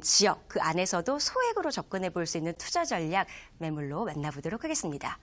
지역 그 안에서도 소액으로 접근해 볼 수 있는 투자 전략 매물로 만나보도록 하겠습니다.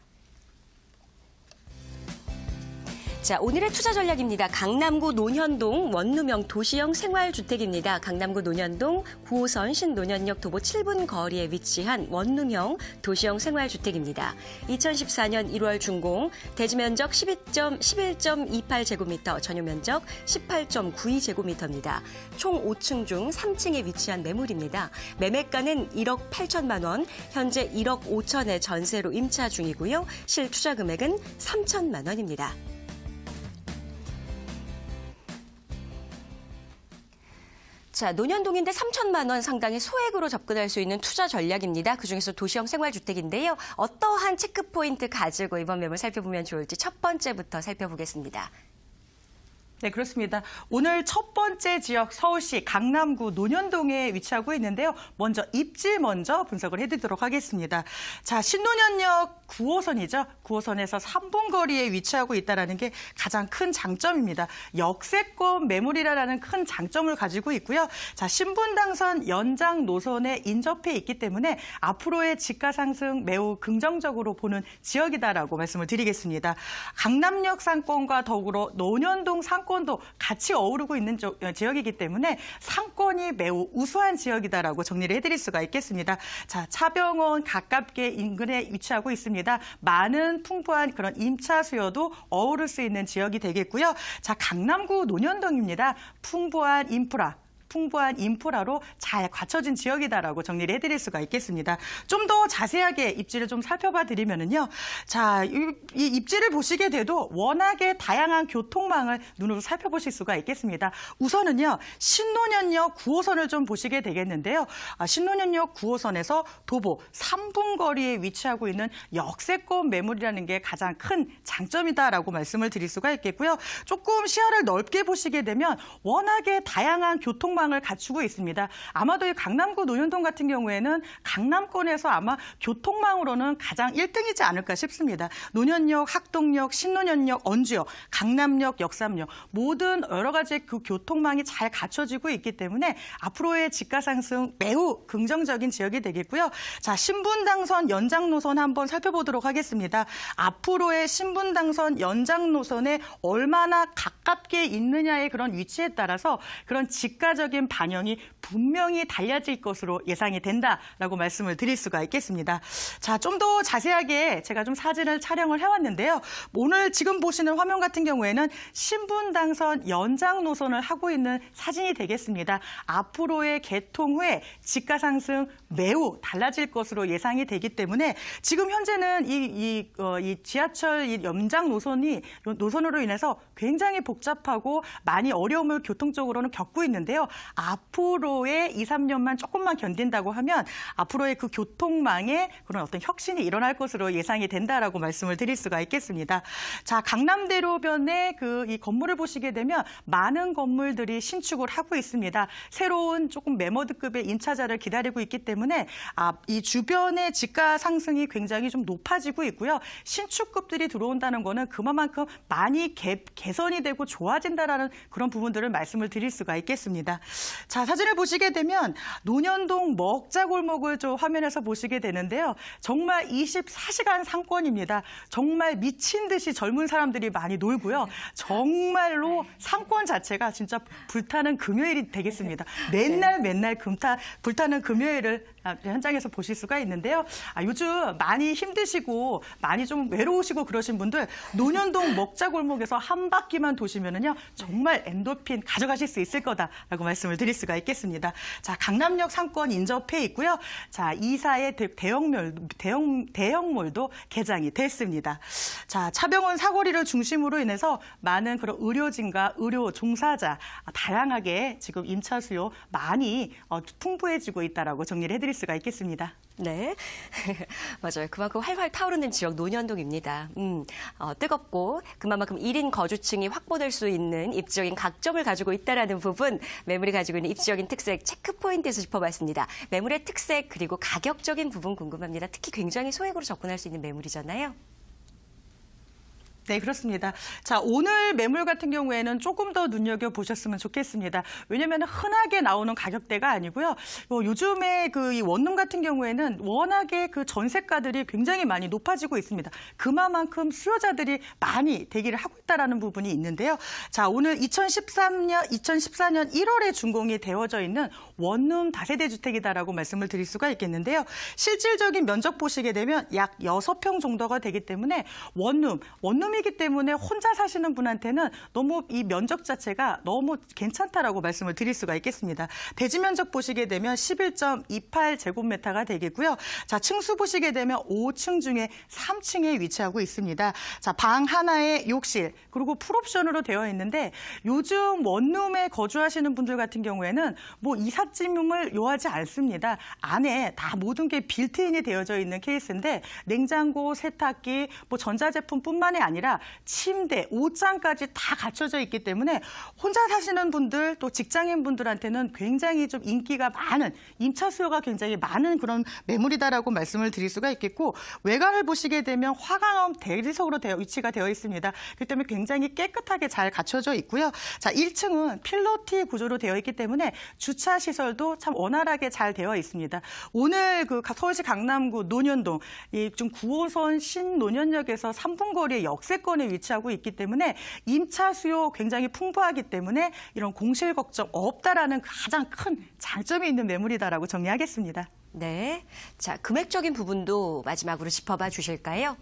자, 오늘의 투자 전략입니다. 강남구 논현동 원룸형 도시형 생활주택입니다. 강남구 논현동 9호선 신논현역 도보 7분 거리에 위치한 원룸형 도시형 생활주택입니다. 2014년 1월 준공, 대지 면적 12.11.28제곱미터, 전용 면적 18.92제곱미터입니다. 총 5층 중 3층에 위치한 매물입니다. 매매가는 1억 8천만 원, 현재 1억 5천의 전세로 임차 중이고요. 실투자 금액은 3천만 원입니다. 자, 논현동인데 3천만 원 상당의 소액으로 접근할 수 있는 투자 전략입니다. 그중에서 도시형 생활주택인데요. 어떠한 체크포인트 가지고 이번 매물 살펴보면 좋을지 첫 번째부터 살펴보겠습니다. 네, 그렇습니다. 오늘 첫 번째 지역 서울시 강남구 논현동에 위치하고 있는데요. 먼저 입지 먼저 분석을 해드리도록 하겠습니다. 자, 신논현역 9호선이죠. 9호선에서 3분 거리에 위치하고 있다는 게 가장 큰 장점입니다. 역세권 매물이라는 큰 장점을 가지고 있고요. 자, 신분당선 연장 노선에 인접해 있기 때문에 앞으로의 지가 상승 매우 긍정적으로 보는 지역이다라고 말씀을 드리겠습니다. 강남역 상권과 더불어 논현동 상권 도 같이 어우르고 있는 저- 어, 지역이기 때문에 상권이 매우 우수한 지역이다라고 정리를 해드릴 수가 있겠습니다. 자, 차병원 가깝게 인근에 위치하고 있습니다. 많은 풍부한 그런 임차 수요도 어우를 수 있는 지역이 되겠고요. 자, 강남구 논현동입니다. 풍부한 인프라. 풍부한 인프라로 잘 갖춰진 지역이다라고 정리를 해드릴 수가 있겠습니다. 좀 더 자세하게 입지를 좀 살펴봐 드리면은요. 자, 이, 이 입지를 보시게 돼도 워낙에 다양한 교통망을 눈으로 살펴보실 수가 있겠습니다. 우선은요, 신논현역 9호선을 좀 보시게 되겠는데요. 아, 신논현역 9호선에서 도보 3분 거리에 위치하고 있는 역세권 매물이라는 게 가장 큰 장점이다라고 말씀을 드릴 수가 있겠고요. 조금 시야를 넓게 보시게 되면 워낙에 다양한 교통망 을 갖추고 있습니다. 아마도 이 강남구 논현동 같은 경우에는 강남권에서 아마 교통망으로는 가장 1등이지 않을까 싶습니다. 논현역, 학동역, 신논현역, 언주역, 강남역, 역삼역 모든 여러 가지 그 교통망이 잘 갖춰지고 있기 때문에 앞으로의 집가 상승 매우 긍정적인 지역이 되겠고요. 자, 신분 당선 연장 노선 한번 살펴보도록 하겠습니다. 앞으로의 신분 당선 연장 노선에 얼마나 가깝게 있느냐의 그런 위치에 따라서 그런 직가적 인 반영이 분명히 달라질 것으로 예상이 된다라고 말씀을 드릴 수가 있겠습니다. 자, 좀 더 자세하게 제가 좀 사진을 촬영을 해왔는데요. 오늘 지금 보시는 화면 같은 경우에는 신분 당선 연장 노선을 하고 있는 사진이 되겠습니다. 앞으로의 개통 후에 집가 상승 매우 달라질 것으로 예상이 되기 때문에 지금 현재는 이, 이, 어, 이 지하철 이 연장 노선이 노선으로 인해서 굉장히 복잡하고 많이 어려움을 교통적으로는 겪고 있는데요. 앞으로의 2, 3년만 조금만 견딘다고 하면 앞으로의 그 교통망에 그런 어떤 혁신이 일어날 것으로 예상이 된다라고 말씀을 드릴 수가 있겠습니다. 자, 강남대로변의 그 이 건물을 보시게 되면 많은 건물들이 신축을 하고 있습니다. 새로운 조금 매머드급의 임차자를 기다리고 있기 때문에 아, 이 주변의 집가 상승이 굉장히 좀 높아지고 있고요. 신축급들이 들어온다는 거는 그만큼 많이 개, 개선이 되고 좋아진다라는 그런 부분들을 말씀을 드릴 수가 있겠습니다. 자, 사진을 보시게 되면 논현동 먹자골목을 좀 화면에서 보시게 되는데요. 정말 24시간 상권입니다. 정말 미친 듯이 젊은 사람들이 많이 놀고요. 정말로 상권 자체가 진짜 불타는 금요일이 되겠습니다. 맨날 맨날 금타, 불타는 금요일을 아, 현장에서 보실 수가 있는데요. 아, 요즘 많이 힘드시고 많이 좀 외로우시고 그러신 분들 논현동 먹자골목에서 한 바퀴만 도시면은요 정말 엔도핀 가져가실 수 있을 거다라고 말씀 을 드릴 수가 있겠습니다. 자 강남역 상권 인접해 있고요. 자 이사의 대- 대형몰 대형 대형몰도 개장이 됐습니다. 자 차병원 사거리를 중심으로 인해서 많은 그런 의료진과 의료 종사자 아, 다양하게 지금 임차 수요 많이 어, 풍부해지고 있다라고 정리를 해드릴 수가 있겠습니다. 네. 맞아요. 그만큼 활활 타오르는 지역 논현동입니다. 음, 어, 뜨겁고 그만큼 1인 거주층이 확보될 수 있는 입지적인 각점을 가지고 있다라는 부분 매물이 가지고 있는 입지적인 특색 체크 포인트에서 짚어봤습니다. 매물의 특색 그리고 가격적인 부분 궁금합니다. 특히 굉장히 소액으로 접근할 수 있는 매물이잖아요. 네, 그렇습니다. 자, 오늘 매물 같은 경우에는 조금 더 눈여겨 보셨으면 좋겠습니다. 왜냐하면 흔하게 나오는 가격대가 아니고요. 뭐 요즘에 그 이 원룸 같은 경우에는 워낙에 그 전세가들이 굉장히 많이 높아지고 있습니다. 그만큼 수요자들이 많이 대기를 하고 있다라는 부분이 있는데요. 자, 오늘 2013년, 2014년 1월에 준공이 되어져 있는 원룸 다세대 주택이다라고 말씀을 드릴 수가 있겠는데요. 실질적인 면적 보시게 되면 약 6평 정도가 되기 때문에 원룸, 원룸이 기 때문에 혼자 사시는 분한테는 너무 이 면적 자체가 너무 괜찮다라고 말씀을 드릴 수가 있겠습니다. 대지 면적 보시게 되면 11.28제곱미터가 되겠고요. 자, 층수 보시게 되면 5층 중에 3층에 위치하고 있습니다. 자, 방 하나에 욕실, 그리고 풀옵션으로 되어 있는데 요즘 원룸에 거주하시는 분들 같은 경우에는 뭐 이삿짐을 요하지 않습니다. 안에 다 모든 게 빌트인이 되어져 있는 케이스인데 냉장고, 세탁기, 뭐 전자제품뿐만이 아니라 침대, 옷장까지 다 갖춰져 있기 때문에 혼자 사시는 분들 또 직장인 분들한테는 굉장히 좀 인기가 많은 임차 수요가 굉장히 많은 그런 매물이다라고 말씀을 드릴 수가 있겠고 외관을 보시게 되면 화강암 대리석으로 되어 위치가 되어 있습니다. 그렇기 때문에 굉장히 깨끗하게 잘 갖춰져 있고요. 자, 1층은 필로티 구조로 되어 있기 때문에 주차 시설도 참 원활하게 잘 되어 있습니다. 오늘 그 서울시 강남구 논현동 이 좀 9호선 신논현역에서 3분 거리의 역 세권에 위치하고 있기 때문에 임차 수요 굉장히 풍부하기 때문에 이런 공실 걱정 없다라는 가장 큰 장점이 있는 매물이다라고 정리하겠습니다. 네. 자, 금액적인 부분도 마지막으로 짚어봐 주실까요?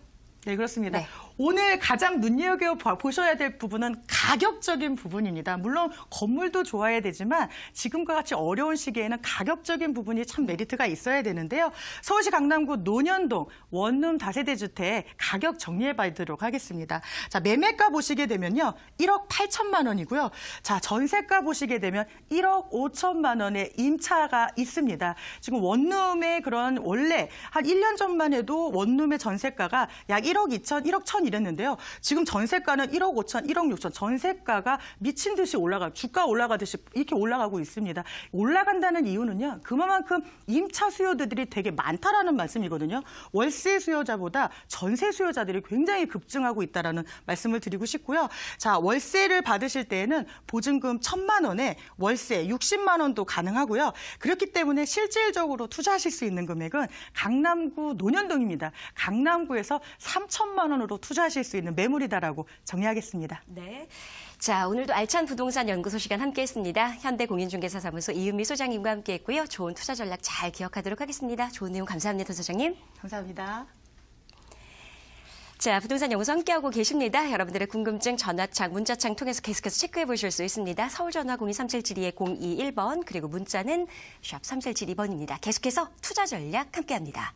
네, 그렇습니다. 네. 오늘 가장 눈여겨 보셔야 될 부분은 가격적인 부분입니다. 물론 건물도 좋아야 되지만 지금과 같이 어려운 시기에는 가격적인 부분이 참 메리트가 있어야 되는데요. 서울시 강남구 논현동 원룸 다세대 주택 가격 정리해 봐도록 하겠습니다. 자, 매매가 보시게 되면요. 1억 8천만 원이고요. 자, 전세가 보시게 되면 1억 5천만 원의 임차가 있습니다. 지금 원룸의 그런 원래 한 1년 전만 해도 원룸의 전세가가 약 1억 2천, 1억 1천 이랬는데요. 지금 전세가는 1억 5천, 1억 6천, 전세가가 미친 듯이 올라가, 주가 올라가듯이 이렇게 올라가고 있습니다. 올라간다는 이유는요. 그만큼 임차 수요들이 되게 많다라는 말씀이거든요. 월세 수요자보다 전세 수요자들이 굉장히 급증하고 있다라는 말씀을 드리고 싶고요. 자, 월세를 받으실 때에는 보증금 1천만 원에 월세 60만 원도 가능하고요. 그렇기 때문에 실질적으로 투자하실 수 있는 금액은 강남구 논현동입니다. 강남구에서 3천만 원으로 투자 하실 수 있는 매물이다라고 정리하겠습니다. 네. 자, 오늘도 알찬 부동산 연구소 시간 함께 했습니다. 현대공인중개사 사무소 이은미 소장님과 함께 했고요. 좋은 투자 전략 잘 기억하도록 하겠습니다. 좋은 내용 감사합니다, 소장님. 감사합니다. 자, 부동산 연구소 함께하고 계십니다. 여러분들의 궁금증 전화창, 문자창 통해서 계속해서 체크해 보실 수 있습니다. 서울 전화 02372-021번 그리고 문자는 샵 3772번입니다. 계속해서 투자 전략 함께합니다.